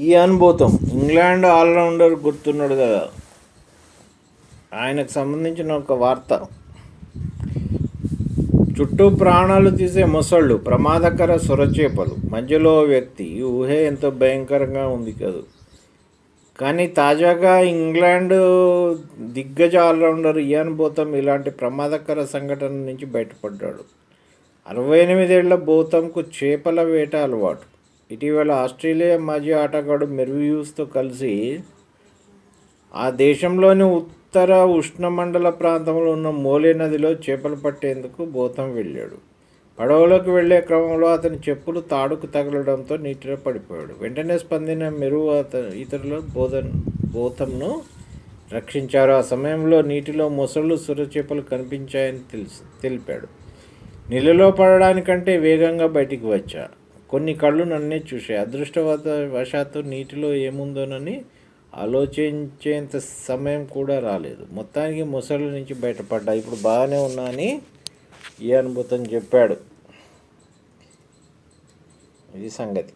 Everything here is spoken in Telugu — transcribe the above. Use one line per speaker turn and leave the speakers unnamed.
ఈ అనుభూతం. ఇంగ్లాండ్ ఆల్రౌండర్ గుర్తున్నాడు కదా. ఆయనకు సంబంధించిన ఒక వార్త. చుట్టూ ప్రాణాలు తీసే మొసళ్ళు ప్రమాదకర సొరచేపలు. మధ్యలో వ్యక్తి ఈ ఊహే ఎంతో భయంకరంగా ఉంది కదూ. కానీ తాజాగా ఇంగ్లాండ్ దిగ్గజ ఆల్రౌండర్ ఇయాన్ బోతం ఇలాంటి ప్రమాదకర సంఘటన నుంచి బయటపడ్డాడు. అరవై ఎనిమిదేళ్ళ బోతంకు చేపల వేట అలవాటు. ఇటీవల ఆస్ట్రేలియా మాజీ ఆటగాడు మెర్వ్యూస్తో కలిసి ఆ దేశంలోని ఉత్తర ఉష్ణమండల ప్రాంతంలో ఉన్న మోలే నదిలో చేపలు పట్టేందుకు బోతం వెళ్ళాడు. పడవలోకి వెళ్ళే క్రమంలో అతని చెప్పులు తాడుకు తగలడంతో నీటిలో పడిపోయాడు. వెంటనే స్పందిన మెరుగు అతను ఇతరులు బోధన్ బోతంను రక్షించారు. ఆ సమయంలో నీటిలో మొసళ్ళు సురచేపలు కనిపించాయని తెలిసి తెలిపాడు. నీళ్ళలో పడడానికంటే వేగంగా బయటికి వచ్చా. కొన్ని కళ్ళు నన్నే చూశాయి. అదృష్టవత వశాత్తు నీటిలో ఏముందోనని ఆలోచించేంత సమయం కూడా రాలేదు. మొత్తానికి మొసళ్ళ నుంచి బయటపడ్డా. ఇప్పుడు బాగానే ఉన్నా అని ఈ అనుభూతం చెప్పాడు? ఇది సంగతి.